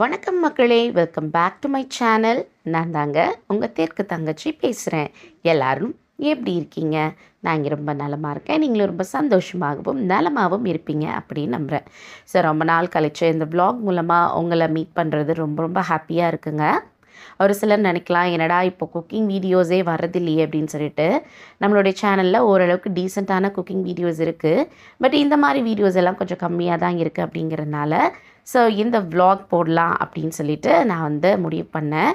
வணக்கம் மக்களே welcome back to my channel நான் தாங்க உங்கள் தெற்கு தங்கச்சி பேசுகிறேன் எல்லாரும் எப்படி இருக்கீங்க? நான் இங்கே ரொம்ப நலமாக இருக்கேன். நீங்களும் ரொம்ப சந்தோஷமாகவும் நலமாகவும் இருப்பீங்க அப்படின்னு நம்புகிறேன் ஸோ ரொம்ப நாள் கழிச்சு இந்த வ்ளாக் மூலமாக உங்களை மீட் பண்ணுறது ரொம்ப ரொம்ப ஹாப்பியாக இருக்குங்க. ஒரு சிலர் நினைக்கலாம் என்னடா இப்போ குக்கிங் வீடியோஸே வர்றதில்லையே அப்படின்னு சொல்லிட்டு நம்மளுடைய சேனலில் ஓரளவுக்கு டீசெண்டான குக்கிங் வீடியோஸ் இருக்குது பட் இந்த மாதிரி வீடியோஸ் எல்லாம் கொஞ்சம் கம்மியாக தான் இருக்குது அப்படிங்கிறதுனால ஸோ இந்த வ்ளாக் போடலாம் அப்படின்னு சொல்லிட்டு நான் வந்து முடிவு பண்ணேன்.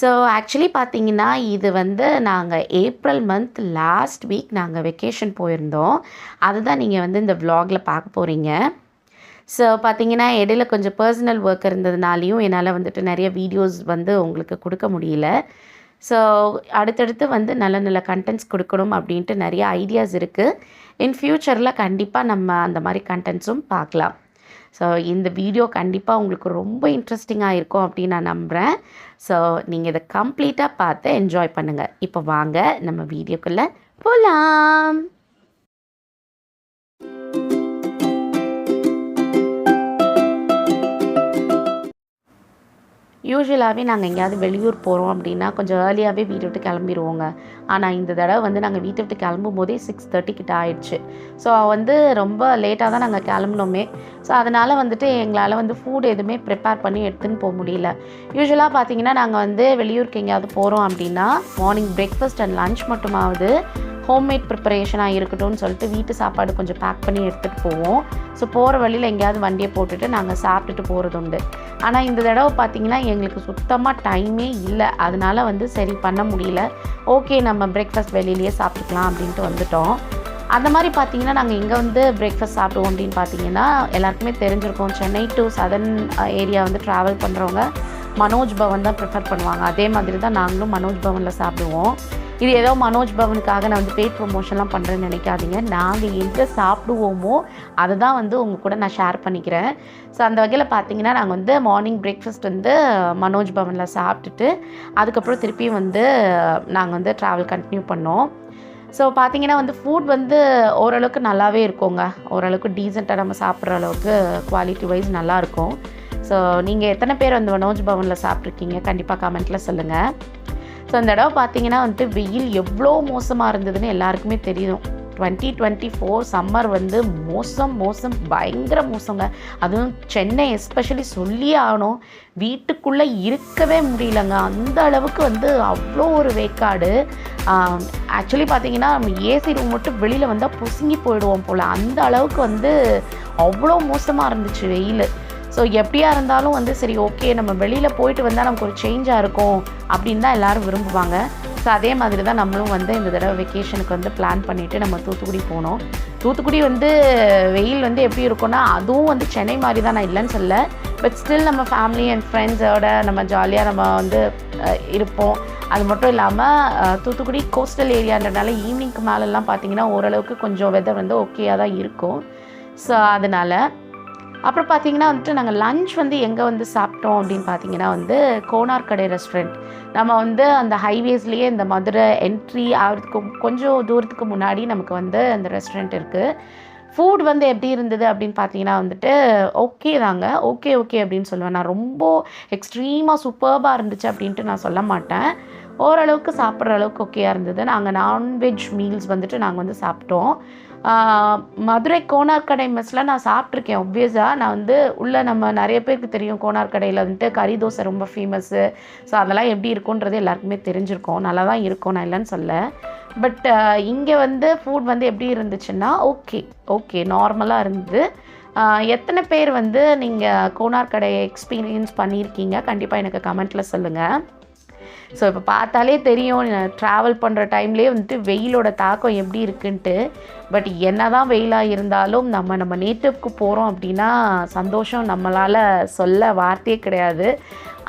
ஸோ ஆக்சுவலி பார்த்தீங்கன்னா இது வந்து நாங்கள் ஏப்ரல் மந்த் லாஸ்ட் வீக் நாங்கள் வெக்கேஷன் போயிருந்தோம். அதுதான் நீங்கள் வந்து இந்த வ்ளாகில் பார்க்க போகிறீங்க ஸோ பார்த்தீங்கன்னா இடையில கொஞ்சம் பர்சனல் ஒர்க் இருந்ததுனாலையும் என்னால் வந்துட்டு நிறைய வீடியோஸ் வந்து உங்களுக்கு கொடுக்க முடியல. ஸோ அடுத்தடுத்து வந்து நல்ல நல்ல கண்டென்ட்ஸ் கொடுக்கணும் அப்படின்ட்டு நிறைய ஐடியாஸ் இருக்குது இன் ஃப்யூச்சரில் கண்டிப்பாக நம்ம அந்த மாதிரி கண்டென்ட்ஸும் பார்க்கலாம். ஸோ இந்த வீடியோ கண்டிப்பாக உங்களுக்கு ரொம்ப இன்ட்ரெஸ்டிங்காக இருக்கும் அப்படின்னு நான் நம்புகிறேன் ஸோ நீங்கள் இதை கம்ப்ளீட்டாக பார்த்து என்ஜாய் பண்ணுங்கள் இப்போ வாங்க நம்ம வீடியோக்குள்ளே போகலாம் யூஸ்வலாகவே நாங்கள் எங்கேயாவது வெளியூர் போகிறோம் அப்படின்னா கொஞ்சம் ஏர்லியாகவே வீட்டை விட்டு கிளம்பிடுவோங்க ஆனால் இந்த தடவை வந்து நாங்கள் வீட்டை விட்டு கிளம்பும் போதே சிக்ஸ் தேர்ட்டி கிட்ட ஆயிடுச்சு. ஸோ வந்து ரொம்ப லேட்டாக தான் நாங்கள் கிளம்புனோமே. ஸோ அதனால் வந்துட்டு எங்களால் வந்து ஃபுட் எதுவுமே ப்ரிப்பேர் பண்ணி எடுத்துன்னு போக முடியல. யூஸ்வலாக பார்த்தீங்கன்னா நாங்கள் வந்து வெளியூருக்கு எங்கேயாவது போகிறோம் அப்படின்னா மார்னிங் பிரேக்ஃபாஸ்ட் அண்ட் லன்ச் மட்டுமாவது ஹோம்மேட் ப்ரிப்பரேஷனாக இருக்கட்டும்னு சொல்லிட்டு வீட்டு சாப்பாடு கொஞ்சம் பேக் பண்ணி எடுத்துகிட்டு போவோம். ஸோ போகிற வழியில் எங்கேயாவது வண்டியை போட்டுட்டு நாங்கள் சாப்பிட்டுட்டு போகிறது உண்டு. ஆனால் இந்த தடவை பார்த்திங்கன்னா எங்களுக்கு சுத்தமாக டைமே இல்லை. அதனால் வந்து சரி பண்ண முடியல. ஓகே நம்ம பிரேக்ஃபாஸ்ட் வெளியிலேயே சாப்பிட்டுக்கலாம் அப்படின்ட்டு வந்துட்டோம். அந்த மாதிரி பார்த்தீங்கன்னா நாங்கள் எங்கே வந்து பிரேக்ஃபாஸ்ட் சாப்பிடுவோம் அப்படின்னு பார்த்தீங்கன்னா எல்லாருக்குமே தெரிஞ்சிருக்கோம். சென்னை டு சதர்ன் ஏரியா வந்து ட்ராவல் பண்ணுறவங்க மனோஜ் பவன் தான் ப்ரிஃபர் பண்ணுவாங்க. அதே மாதிரி தான் நாங்களும் மனோஜ் பவனில் சாப்பிடுவோம். இது ஏதோ மனோஜ் பவனுக்காக நான் வந்து பெய்ட் ப்ரொமோஷன்லாம் பண்ணுறேன்னு நினைக்காதீங்க. நாங்கள் எங்கே சாப்பிடுவோமோ அதை தான் வந்து உங்கள் கூட நான் ஷேர் பண்ணிக்கிறேன். ஸோ அந்த வகையில் பார்த்தீங்கன்னா நாங்கள் வந்து மார்னிங் பிரேக்ஃபாஸ்ட் வந்து மனோஜ் பவனில் சாப்பிட்டுட்டு அதுக்கப்புறம் திருப்பியும் வந்து நாங்கள் வந்து ட்ராவல் கண்டினியூ பண்ணோம். ஸோ பார்த்தீங்கன்னா வந்து ஃபுட் வந்து ஓரளவுக்கு நல்லாவே இருக்குங்க. ஓரளவுக்கு டீசெண்டாக நம்ம சாப்பிட்ற அளவுக்கு குவாலிட்டி வைஸ் நல்லாயிருக்கும் ஸோ நீங்கள் எத்தனை பேர் வந்து மனோஜ் பவனில் சாப்பிட்ருக்கீங்க கண்டிப்பாக கமெண்ட்டில் சொல்லுங்கள் ஸோ அந்த தடவை பார்த்தீங்கன்னா வந்துட்டு வெயில் எவ்வளோ மோசமாக இருந்ததுன்னு எல்லாருக்குமே தெரியும். டுவெண்ட்டி டுவெண்ட்டி ஃபோர் சம்மர் வந்து மோசம் மோசம் பயங்கர மோசங்க. அதுவும் சென்னை எஸ்பெஷலி சொல்லியே ஆகணும். வீட்டுக்குள்ளே இருக்கவே முடியலங்க. அந்த அளவுக்கு வந்து அவ்வளோ ஒரு வேக்காடு. ஆக்சுவலி பார்த்தீங்கன்னா நம்ம ஏசி ரூம் மட்டும் வெளியில் வந்தால் புசுங்கி போயிடுவோம் போல். அந்த அளவுக்கு வந்து அவ்வளோ மோசமாக இருந்துச்சு வெயில். ஸோ எப்படியா இருந்தாலும் வந்து சரி ஓகே நம்ம வெளியில் போயிட்டு வந்தால் நமக்கு ஒரு சேஞ்சாக இருக்கும் அப்படின்னு தான் எல்லோரும் விரும்புவாங்க. ஸோ அதே மாதிரி தான் நம்மளும் வந்து இந்த தடவை வெக்கேஷனுக்கு வந்து பிளான் பண்ணிவிட்டு நம்ம தூத்துக்குடி போனோம். தூத்துக்குடி வந்து வெயில் வந்து எப்படி இருக்கும்னா அதுவும் வந்து சென்னை மாதிரி தான் நான் இல்லைன்னு சொல்ல. பட் ஸ்டில் நம்ம ஃபேமிலி அண்ட் ஃப்ரெண்ட்ஸோட நம்ம ஜாலியாக நம்ம வந்து இருப்போம். அது மட்டும் இல்லாமல் தூத்துக்குடி கோஸ்டல் ஏரியான்றனால ஈவினிங்க்கு மேலெல்லாம் பார்த்தீங்கன்னா ஓரளவுக்கு கொஞ்சம் வெதர் வந்து ஓகேயாக தான் இருக்கும். ஸோ அதனால் அப்புறம் பார்த்தீங்கன்னா வந்துட்டு நாங்கள் லஞ்ச் வந்து எங்கே வந்து சாப்பிட்டோம் அப்படின்னு பார்த்தீங்கன்னா வந்து கோனார் கடை ரெஸ்டாரண்ட் நம்ம வந்து அந்த ஹைவேஸ்லேயே இந்த மதுரை என்ட்ரி ஆகிறதுக்கு கொஞ்சம் தூரத்துக்கு முன்னாடி நமக்கு வந்து அந்த ரெஸ்டாரண்ட் இருக்குது ஃபுட் வந்து எப்படி இருந்தது அப்படின்னு பார்த்தீங்கன்னா வந்துட்டு ஓகே தாங்க ஓகே ஓகே அப்படின்னு சொல்லுவேன். நான் ரொம்ப எக்ஸ்ட்ரீமாக சூப்பர்பாக இருந்துச்சு அப்படின்ட்டு நான் சொல்ல மாட்டேன். ஓரளவுக்கு சாப்பிட்ற அளவுக்கு ஓகேயாக இருந்தது. நாங்கள் நான்வெஜ் மீல்ஸ் வந்துட்டு நாங்கள் வந்து சாப்பிட்டோம். மதுரை கோணார்கடை மெஸ்ஸில் நான் சாப்பிட்ருக்கேன் ஒப்வியஸாக நான் வந்து உள்ளே நம்ம நிறைய பேருக்கு தெரியும் கோணார்கடையில் வந்துட்டு கறி தோசை ரொம்ப ஃபேமஸ்ஸு ஸோ அதெல்லாம் எப்படி இருக்குன்றது எல்லாருக்குமே தெரிஞ்சிருக்கோம். நல்லா தான் இருக்கும் நான் இல்லைன்னு சொல்ல. பட் இங்கே வந்து ஃபுட் வந்து எப்படி இருந்துச்சுன்னா ஓகே ஓகே நார்மலாக இருந்தது. எத்தனை பேர் வந்து நீங்கள் கோனார் கடையை எக்ஸ்பீரியன்ஸ் பண்ணியிருக்கீங்க? கண்டிப்பாக எனக்கு கமெண்ட்டில் சொல்லுங்கள் ஸோ இப்போ பார்த்தாலே தெரியும் ட்ராவல் பண்ணுற டைம்லேயே வந்துட்டு வெயிலோட தாக்கம் எப்படி இருக்குன்ட்டு. பட் என்ன தான் வெயிலாக இருந்தாலும் நம்ம நம்ம நேட்டிவ்க்கு போகிறோம் அப்படின்னா சந்தோஷம் நம்மளால் சொல்ல வார்த்தையே கிடையாது.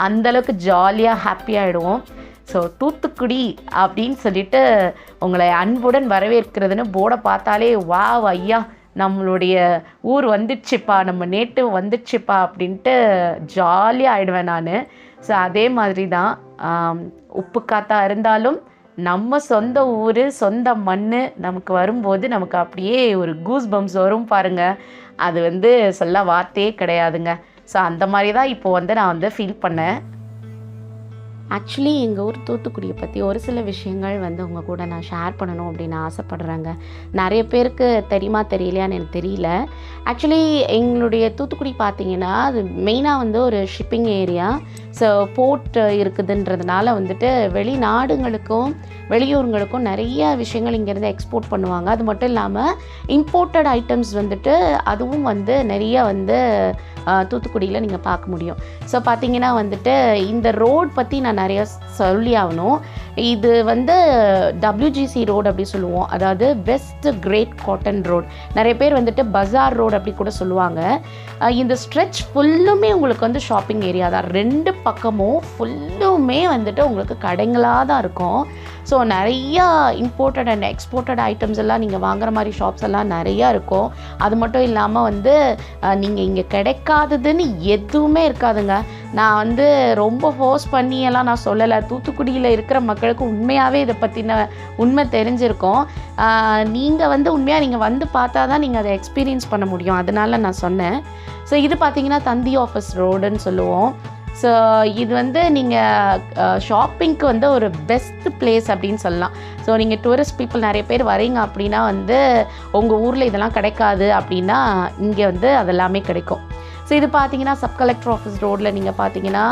அந்தளவுக்கு ஜாலியாக ஹாப்பியாகிடுவோம் ஸோ தூத்துக்குடி அப்படின்னு சொல்லிட்டு உங்களை அன்புடன் வரவேற்கிறதுன்னு போர்டை பார்த்தாலே வா ஐயா நம்மளுடைய ஊர் வந்துடுச்சுப்பா நம்ம நேட்டு வந்துடுச்சுப்பா அப்படின்ட்டு ஜாலியாக ஆயிடுவேன் நான். ஸோ அதே மாதிரி தான் உப்பு காத்தா இருந்தாலும் நம்ம சொந்த ஊர் சொந்த மண் நமக்கு வரும்போது நமக்கு அப்படியே ஒரு கூஸ் பம்ஸ் வரும் பாருங்கள் அது வந்து சொல்ல வார்த்தையே கிடையாதுங்க. ஸோ அந்த மாதிரி தான் இப்போ வந்து நான் வந்து ஃபீல் பண்ணேன். ஆக்சுவலி எங்கள் ஊர் தூத்துக்குடியை பற்றி ஒரு சில விஷயங்கள் வந்து உங்கள் கூட நான் ஷேர் பண்ணணும் அப்படின்னு ஆசைப்பட்றேங்க. நிறைய பேருக்கு தெரியுமா தெரியலையான்னு எனக்கு தெரியல. ஆக்சுவலி எங்களுடைய தூத்துக்குடி பார்த்தீங்கன்னா அது மெயினாக வந்து ஒரு ஷிப்பிங் ஏரியா ஸோ போர்ட் இருக்குதுன்றதுனால வந்துட்டு வெளிநாடுங்களுக்கும் வெளியூருங்களுக்கும் நிறைய விஷயங்கள் இங்கேருந்து எக்ஸ்போர்ட் பண்ணுவாங்க. அது மட்டும் இல்லாமல் இம்போர்ட்டட் ஐட்டம்ஸ் வந்துட்டு அதுவும் வந்து நிறைய வந்து தூத்துக்குடியில் நீங்கள் பார்க்க முடியும். ஸோ பார்த்தீங்கன்னா வந்துட்டு இந்த ரோட் பற்றி நான் நிறைய சொல்லி ஆகணும் இது வந்து டபிள்யூஜிசி ரோடு அப்படி சொல்லுவோம். அதாவது வெஸ்ட் கிரேட் காட்டன் ரோட் நிறைய பேர் வந்துட்டு பஜார் ரோடு அப்படி கூட சொல்லுவாங்க. இந்த ஸ்ட்ரெச் ஃபுல்லுமே உங்களுக்கு வந்து ஷாப்பிங் ஏரியா தான். ரெண்டு பக்கமும் ஃபுல்லுமே வந்துட்டு உங்களுக்கு கடைங்களாக தான் இருக்கும். ஸோ நிறையா இம்போர்ட்டட் அண்ட் எக்ஸ்போர்ட்டட் ஐட்டம்ஸ் எல்லாம் நீங்கள் வாங்குற மாதிரி ஷாப்ஸ் எல்லாம் நிறையா இருக்கும். அது மட்டும் இல்லாமல் வந்து நீங்கள் இங்கே கிடைக்காததுன்னு எதுவுமே இருக்காதுங்க. நான் வந்து ரொம்ப ஃபோர்ஸ் பண்ணியெல்லாம் நான் சொல்லலை. தூத்துக்குடியில் இருக்கிற மக்களுக்கு உண்மையாகவே இதை பற்றின உண்மை தெரிஞ்சிருக்கோம். நீங்கள் வந்து உண்மையாக நீங்கள் வந்து பார்த்தா தான் நீங்கள் அதை எக்ஸ்பீரியன்ஸ் பண்ண முடியும். அதனால நான் சொன்னேன். ஸோ இது பார்த்தீங்கன்னா தந்தி ஆஃபீஸ் ரோடுன்னு சொல்லுவோம். ஸோ இது வந்து நீங்கள் ஷாப்பிங்க்கு வந்து ஒரு பெஸ்ட் பிளேஸ் அப்படின்னு சொல்லலாம். ஸோ நீங்கள் டூரிஸ்ட் பீப்புள் நிறைய பேர் வரீங்க அப்படின்னா வந்து உங்கள் ஊரில் இதெல்லாம் கிடைக்காது அப்படின்னா இங்கே வந்து அதெல்லாமே கிடைக்கும். ஸோ இது பார்த்தீங்கன்னா சப் கலெக்டர் ஆஃபீஸ் ரோட்டில் நீங்கள் பார்த்தீங்கன்னா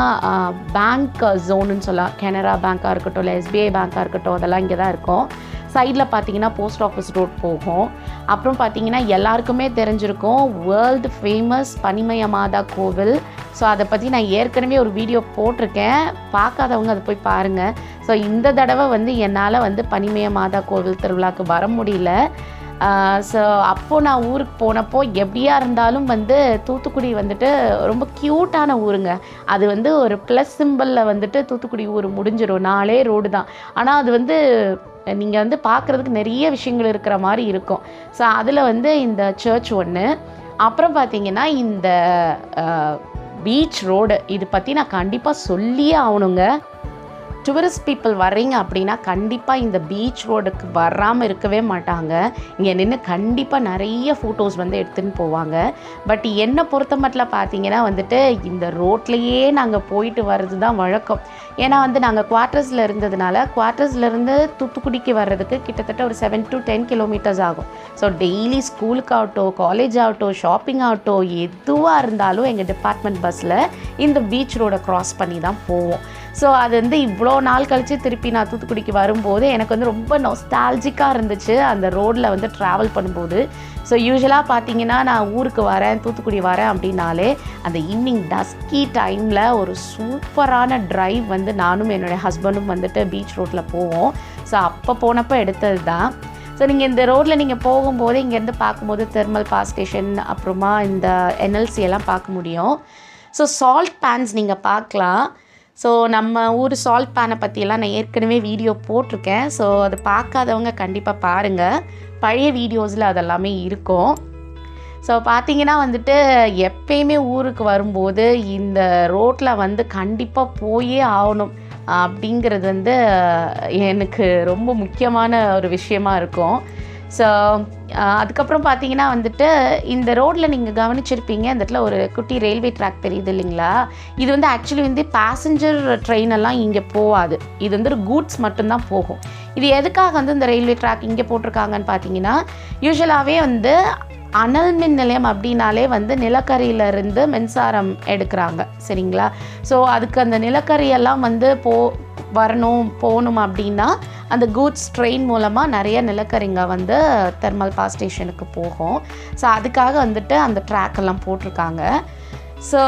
பேங்க் ஜோனுன்னு சொல்லலாம் கெனரா பேங்க்காக இருக்கட்டும் இல்லை எஸ்பிஐ பேங்க்காக இருக்கட்டும் அதெல்லாம் இங்கே தான் இருக்கும். சைடில் பார்த்தீங்கன்னா போஸ்ட் ஆஃபீஸ் ரோட் போகும். அப்புறம் பார்த்தீங்கன்னா எல்லாருக்குமே தெரிஞ்சிருக்கும் வேர்ல்டு ஃபேமஸ் பனிமய மாதா கோவில். ஸோ அதை பற்றி நான் ஏற்கனவே ஒரு வீடியோ போட்டிருக்கேன். பார்க்காதவங்க அதை போய் பாருங்கள் ஸோ இந்த தடவை வந்து என்னால் வந்து பனிமய மாதா கோவில் திருவிழாக்கு வர முடியல. ஸோ அப்போது நான் ஊருக்கு போனப்போ எப்படியா இருந்தாலும் வந்து தூத்துக்குடி வந்துட்டு ரொம்ப க்யூட்டான ஊருங்க. அது வந்து ஒரு ப்ளஸ் சிம்பிளில் வந்துட்டு தூத்துக்குடி ஊர் முடிஞ்சிடும் நாளே ரோடு தான். ஆனால் அது வந்து நீங்கள் வந்து பார்க்குறதுக்கு நிறைய விஷயங்கள் இருக்கிற மாதிரி இருக்கும். ஸோ அதில் வந்து இந்த சர்ச் ஒன்று அப்புறம் பார்த்தீங்கன்னா இந்த பீச் ரோடு இது பற்றி நான் கண்டிப்பாக சொல்லியே ஆகணுங்க. டூரிஸ்ட் பீப்புள் வர்றீங்க அப்படின்னா கண்டிப்பாக இந்த பீச் ரோடுக்கு வராமல் இருக்கவே மாட்டாங்க. இங்கே நின்று கண்டிப்பாக நிறைய ஃபோட்டோஸ் வந்து எடுத்துன்னு போவாங்க. பட் என்னை பொறுத்த மட்டும் பார்த்தீங்கன்னா வந்துட்டு இந்த ரோட்லேயே நாங்கள் போயிட்டு வர்றது தான் வழக்கம். ஏன்னா வந்து நாங்கள் குவார்ட்டர்ஸில் இருந்ததுனால குவார்ட்டர்ஸ்லேருந்து தூத்துக்குடிக்கு வர்றதுக்கு கிட்டத்தட்ட ஒரு செவன் டு டென் கிலோமீட்டர்ஸ் ஆகும். ஸோ டெய்லி ஸ்கூலுக்கு ஆகட்டும் காலேஜ் ஆகட்டும் ஷாப்பிங் ஆகட்டும் எதுவாக இருந்தாலும் எங்கள் டிபார்ட்மெண்ட் பஸ்ஸில் இந்த பீச் ரோடை க்ராஸ் பண்ணி தான் போவோம். ஸோ அது வந்து இவ்வளோ நாள் கழித்து திருப்பி நான் தூத்துக்குடிக்கு வரும்போது எனக்கு வந்து ரொம்ப நொஸ்டால்ஜிக்காக இருந்துச்சு அந்த ரோட்டில் வந்து ட்ராவல் பண்ணும்போது. ஸோ யூஸ்வலாக பார்த்தீங்கன்னா நான் ஊருக்கு வரேன் தூத்துக்குடி வரேன் அப்படின்னாலே அந்த ஈவினிங் டஸ்கி டைமில் ஒரு சூப்பரான ட்ரைவ் வந்து நானும் என்னுடைய ஹஸ்பண்டும் வந்துட்டு பீச் ரோட்டில் போவோம். ஸோ அப்போ போனப்போ எடுத்தது தான் ஸோ நீங்கள் இந்த ரோட்டில் நீங்கள் போகும்போது இங்கேருந்து பார்க்கும்போது தெர்மல் பாஸ் ஸ்டேஷன் அப்புறமா இந்த என்எல்சி எல்லாம் பார்க்க முடியும். ஸோ சால்ட் பேன்ஸ் நீங்கள் பார்க்கலாம். ஸோ நம்ம ஊர் சால்ட் பேனை பற்றியெல்லாம் நான் ஏற்கனவே வீடியோ போட்டிருக்கேன். ஸோ அது பார்க்காதவங்க கண்டிப்பாக பாருங்கள் பழைய வீடியோஸில் அதெல்லாமே இருக்கும். ஸோ பார்த்தீங்கன்னா வந்துட்டு எப்பயுமே ஊருக்கு வரும்போது இந்த ரோட்டில் வந்து கண்டிப்பாக போயே ஆகணும் அப்படிங்கிறது வந்து எனக்கு ரொம்ப முக்கியமான ஒரு விஷயமா இருக்கும். ஸோ அதுக்கப்புறம் பார்த்தீங்கன்னா வந்துட்டு இந்த ரோட்டில் நீங்கள் கவனிச்சிருப்பீங்க அந்த இடத்துல ஒரு குட்டி ரயில்வே ட்ராக் தெரியுது இல்லைங்களா? இது வந்து ஆக்சுவலி வந்து பேசஞ்சர் ட்ரெயின் எல்லாம் இங்கே போகாது. இது வந்து ஒரு கூட்ஸ் மட்டும்தான் போகும். இது எதுக்காக வந்து இந்த ரயில்வே ட்ராக் இங்கே போட்டிருக்காங்கன்னு பார்த்தீங்கன்னா யூஸ்வலாகவே வந்து அனல் மின் நிலையம் அப்படின்னாலே வந்து நிலக்கரியிலிருந்து மின்சாரம் எடுக்கிறாங்க. சரிங்களா? ஸோ அதுக்கு அந்த நிலக்கரியெல்லாம் வந்து போ வரணும் போகணும் அப்படின்னா அந்த கூட்ஸ் ட்ரெயின் மூலமாக நிறைய நிலக்கரிங்க வந்து தெர்மல் பவர் ஸ்டேஷனுக்கு போகும். ஸோ அதுக்காக வந்துட்டு அந்த ட்ராக் எல்லாம் போட்டிருக்காங்க. ஸோ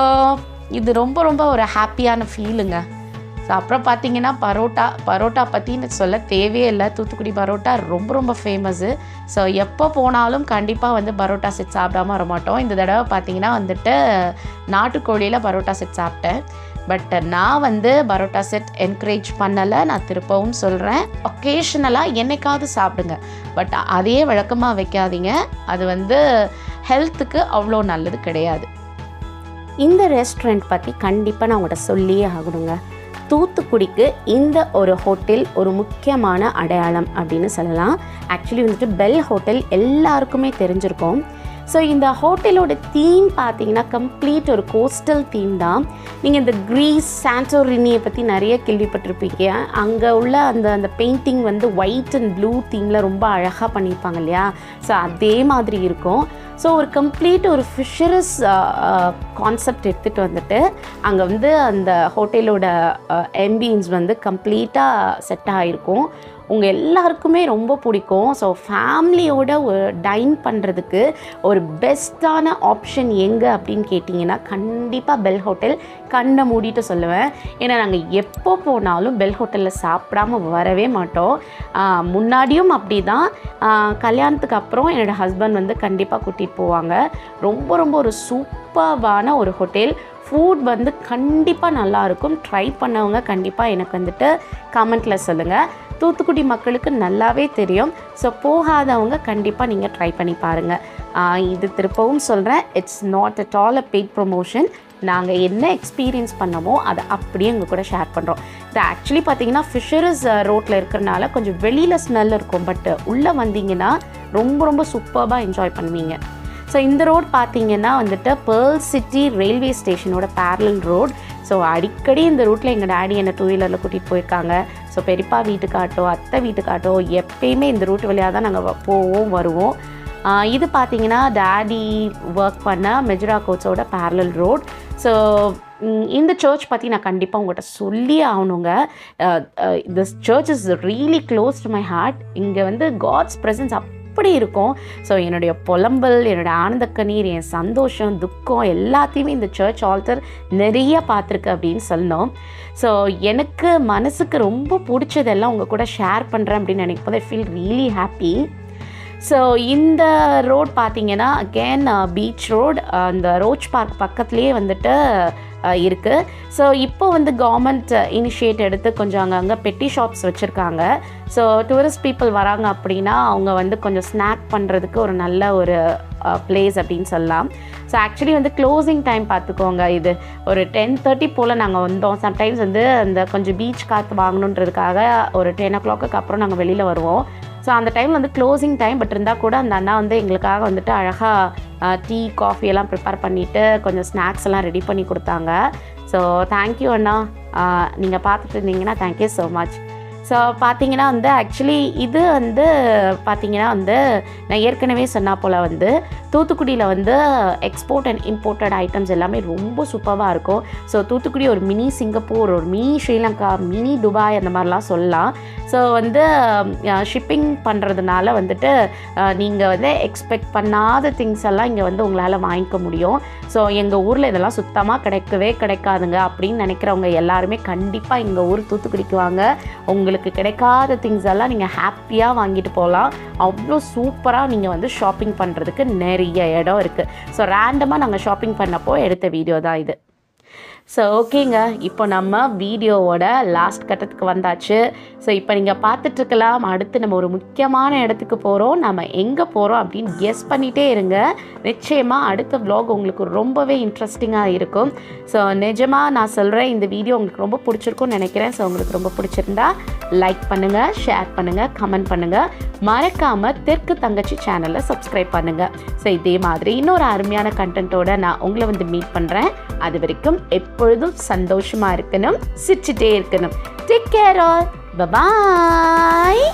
இது ரொம்ப ரொம்ப ஒரு ஹாப்பியான ஃபீலுங்க ஸோ அப்புறம் பார்த்தீங்கன்னா பரோட்டா பரோட்டா பற்றி எனக்கு சொல்ல தேவையே இல்லை. தூத்துக்குடி பரோட்டா ரொம்ப ரொம்ப ஃபேமஸ்ஸு ஸோ எப்போ போனாலும் கண்டிப்பாக வந்து பரோட்டா செட் சாப்பிடாம வர மாட்டோம் இந்த தடவை பார்த்தீங்கன்னா வந்துட்டு நாட்டுக்கோழியில் பரோட்டா செட் சாப்பிட்டேன். பட் uh, நான் வந்து பரோட்டா செட் என்கரேஜ் பண்ணலை. நான் திருப்பவும் சொல்கிறேன் ஒகேஷ்னலாக என்னைக்காவது சாப்பிடுங்க. பட் அதே வழக்கமாக வைக்காதீங்க. அது வந்து ஹெல்த்துக்கு அவ்வளோ நல்லது கிடையாது. இந்த ரெஸ்டாரண்ட் பற்றி கண்டிப்பாக நான் உங்கள்கிட்ட சொல்லியே ஆகணுங்க. தூத்துக்குடிக்கு இந்த ஒரு ஹோட்டல் ஒரு முக்கியமான அடையாளம் அப்படின்னு சொல்லலாம். ஆக்சுவலி வந்துட்டு பெல் ஹோட்டல் எல்லாருக்குமே தெரிஞ்சிருக்கோம். ஸோ இந்த ஹோட்டலோட தீம் பார்த்தீங்கன்னா கம்ப்ளீட் ஒரு கோஸ்டல் தீம் தான். நீங்கள் இந்த க்ரீஸ் சாண்டோரினியை பற்றி நிறைய கேள்விப்பட்டிருப்பீங்க. அங்கே உள்ள அந்த அந்த பெயிண்டிங் வந்து ஒயிட் அண்ட் ப்ளூ தீமில் ரொம்ப அழகாக பண்ணியிருப்பாங்க இல்லையா? ஸோ அதே மாதிரி இருக்கும். ஸோ ஒரு கம்ப்ளீட் ஒரு ஃபிஷரஸ் கான்செப்ட் எடுத்துகிட்டு வந்துட்டு அங்கே வந்து அந்த ஹோட்டலோட எம்பியன்ஸ் வந்து கம்ப்ளீட்டாக செட் ஆகிருக்கும் உங்கள் எல்லாருக்குமே ரொம்ப பிடிக்கும். ஸோ ஃபேமிலியோட டைன் பண்ணுறதுக்கு ஒரு பெஸ்ட்டான ஆப்ஷன் எங்கே அப்படின்னு கேட்டிங்கன்னா கண்டிப்பாக பெல் ஹோட்டல் கண்ணை மூடிட்டு சொல்லுவேன். ஏன்னா நாங்கள் எப்போ போனாலும் பெல் ஹோட்டலில் சாப்பிடாம வரவே மாட்டோம். முன்னாடியும் அப்படி தான் கல்யாணத்துக்கு அப்புறம் என்னோடய ஹஸ்பண்ட் வந்து கண்டிப்பாக கூட்டிகிட்டு போவாங்க. ரொம்ப ரொம்ப ஒரு சூப்பர்வான ஒரு ஹோட்டல் ஃபுட் வந்து கண்டிப்பாக நல்லாயிருக்கும் ட்ரை பண்ணவங்க கண்டிப்பாக எனக்கு வந்துட்டு கமெண்ட்டில் சொல்லுங்கள் தூத்துக்குடி மக்களுக்கு நல்லாவே தெரியும். ஸோ போகாதவங்க கண்டிப்பாக நீங்கள் ட்ரை பண்ணி பாருங்கள் இது திருப்பவும் சொல்கிறேன் it's not at all a paid promotion நாங்கள் என்ன எக்ஸ்பீரியன்ஸ் பண்ணமோ அதை அப்படியே உங்கள் கூட ஷேர் பண்ணுறோம் இது ஆக்சுவலி பார்த்தீங்கன்னா ஃபிஷரிஸ் ரோட்டில் இருக்கிறனால கொஞ்சம் வெளியில் ஸ்மெல் இருக்கும். பட் உள்ளே வந்தீங்கன்னா ரொம்ப ரொம்ப சூப்பராக என்ஜாய் பண்ணுவீங்க. ஸோ இந்த ரோட் பார்த்தீங்கன்னா வந்துட்டு பேர்ல் சிட்டி ரயில்வே ஸ்டேஷனோட பேரலல் ரோட் ஸோ அடிக்கடி இந்த ரூட்டில் எங்கள் டேடி என்னை டூ வீலரில் கூட்டிகிட்டு போயிருக்காங்க. ஸோ பெரியப்பா வீட்டுக்காட்டோ அத்தை வீட்டுக்காட்டோ எப்பயுமே இந்த ரூட் வழியாக தான் நாங்கள் போவோம் வருவோம். இது பார்த்தீங்கன்னா டேடி ஒர்க் பண்ண மெஜுரா கோச்சோட பேரலல் ரோட் ஸோ இந்த சர்ச் பற்றி நான் கண்டிப்பாக உங்கள்கிட்ட சொல்லியே ஆகணுங்க. This church is really close to my heart இங்கே வந்து காட்ஸ் ப்ரெசன்ஸ் அப் அப்படி இருக்கும்? ஸோ என்னுடைய புலம்பல் என்னுடைய ஆனந்த கண்ணீர் என் சந்தோஷம் துக்கம் எல்லாத்தையுமே இந்த சர்ச் ஆல்டர் நிறைய பார்த்துருக்கு அப்படின்னு சொன்னோம் ஸோ எனக்கு மனசுக்கு ரொம்ப பிடிச்சதெல்லாம் உங்கள் கூட ஷேர் பண்ணுறேன் அப்படின்னு நினைக்கும் போது I feel really happy so இந்த ரோட் பார்த்தீங்கன்னா அகேன் பீச் ரோட் அந்த ரோச் பார்க் பக்கத்துலேயே வந்துட்டு uh, இருக்குது ஸோ இப்போ வந்து கவர்மெண்ட் இனிஷியேட் uh, எடுத்து கொஞ்சம் அங்கங்கே பெட்டி ஷாப்ஸ் வச்சுருக்காங்க. ஸோ டூரிஸ்ட் பீப்புள் வராங்க அப்படின்னா அவங்க வந்து கொஞ்சம் ஸ்நாக் பண்ணுறதுக்கு ஒரு நல்ல ஒரு uh, பிளேஸ் அப்படின்னு சொல்லலாம். ஸோ ஆக்சுவலி வந்து க்ளோசிங் டைம் பார்த்துக்கோங்க இது. ஒரு டென் தேர்ட்டி போல் நாங்கள் வந்தோம். சம்டைம்ஸ் வந்து அந்த கொஞ்சம் பீச் காற்று வாங்கணுன்றதுக்காக ஒரு டென் ஓ கிளாக்கு அப்புறம் நாங்கள் வெளியில் வருவோம். ஸோ அந்த டைம் வந்து க்ளோசிங் டைம் பட் இருந்தால் கூட அந்த அண்ணா வந்து எங்களுக்காக வந்துட்டு அழகாக டீ காஃபி எல்லாம் ப்ரிப்பேர் பண்ணிவிட்டு கொஞ்சம் ஸ்நாக்ஸ் எல்லாம் ரெடி பண்ணி கொடுத்தாங்க. ஸோ தேங்க்யூ அண்ணா. நீங்கள் பார்த்துட்டு இருந்தீங்கன்னா தேங்க்யூ ஸோ மச் ஸோ பார்த்தீங்கன்னா வந்து ஆக்சுவலி இது வந்து பார்த்தீங்கன்னா வந்து நான் ஏற்கனவே சொன்னா போல் வந்து தூத்துக்குடியில் வந்து எக்ஸ்போர்ட் அண்ட் இம்போர்ட்டட் ஐட்டம்ஸ் எல்லாமே ரொம்ப சூப்பராக இருக்கும். ஸோ தூத்துக்குடி ஒரு மினி சிங்கப்பூர் ஒரு மினி ஸ்ரீலங்கா மினி துபாய் அந்த மாதிரிலாம் சொல்லலாம். ஸோ வந்து ஷிப்பிங் பண்ணுறதுனால வந்துட்டு நீங்கள் வந்து எக்ஸ்பெக்ட் பண்ணாத திங்ஸ் எல்லாம் இங்கே வந்து உங்களால் வாங்கிக்க முடியும். ஸோ எங்கள் ஊரில் இதெல்லாம் சுத்தமாக கிடைக்கவே கிடைக்காதுங்க அப்படின்னு நினைக்கிறவங்க எல்லாருமே கண்டிப்பாக எங்கள் ஊர் தூத்துக்குடிக்கு வாங்க உங்களுக்கு கிடைக்காத திங்ஸ் எல்லாம் நீங்கள் ஹாப்பியாக வாங்கிட்டு போகலாம் அவ்வளோ சூப்பராக நீங்கள் வந்து ஷாப்பிங் பண்ணுறதுக்கு நிறைய இடம் இருக்குது ஸோ ரேண்டமாக நாங்கள் ஷாப்பிங் பண்ணப்போ எடுத்த வீடியோ தான் இது. ஸோ ஓகேங்க. இப்போ நம்ம வீடியோவோட லாஸ்ட் கட்டத்துக்கு வந்தாச்சு. ஸோ இப்போ நீங்கள் பார்த்துட்ருக்கலாம். அடுத்து நம்ம ஒரு முக்கியமான இடத்துக்கு போகிறோம் நம்ம எங்கே போகிறோம் அப்படின்னு கெஸ் பண்ணிகிட்டே இருங்க. நிச்சயமாக அடுத்த vlog உங்களுக்கு ரொம்பவே இன்ட்ரெஸ்டிங்காக இருக்கும். ஸோ நிஜமாக நான் சொல்கிறேன் இந்த வீடியோ உங்களுக்கு ரொம்ப பிடிச்சிருக்கும்னு நினைக்கிறேன். ஸோ உங்களுக்கு ரொம்ப பிடிச்சிருந்தா லைக் பண்ணுங்கள் ஷேர் பண்ணுங்கள் கமெண்ட் பண்ணுங்கள் மறக்காமல் தெற்கு தங்கச்சி சேனலை சப்ஸ்கிரைப் பண்ணுங்கள் ஸோ இதே மாதிரி இன்னொரு அருமையான கண்டென்ட்டோட நான் உங்களை வந்து மீட் பண்ணுறேன் அது வரைக்கும் எப்பொழுதும் சந்தோஷமாக இருக்கணும் சிரிச்சுட்டே இருக்கணும் டேக் கேர் ஆல் பபாய்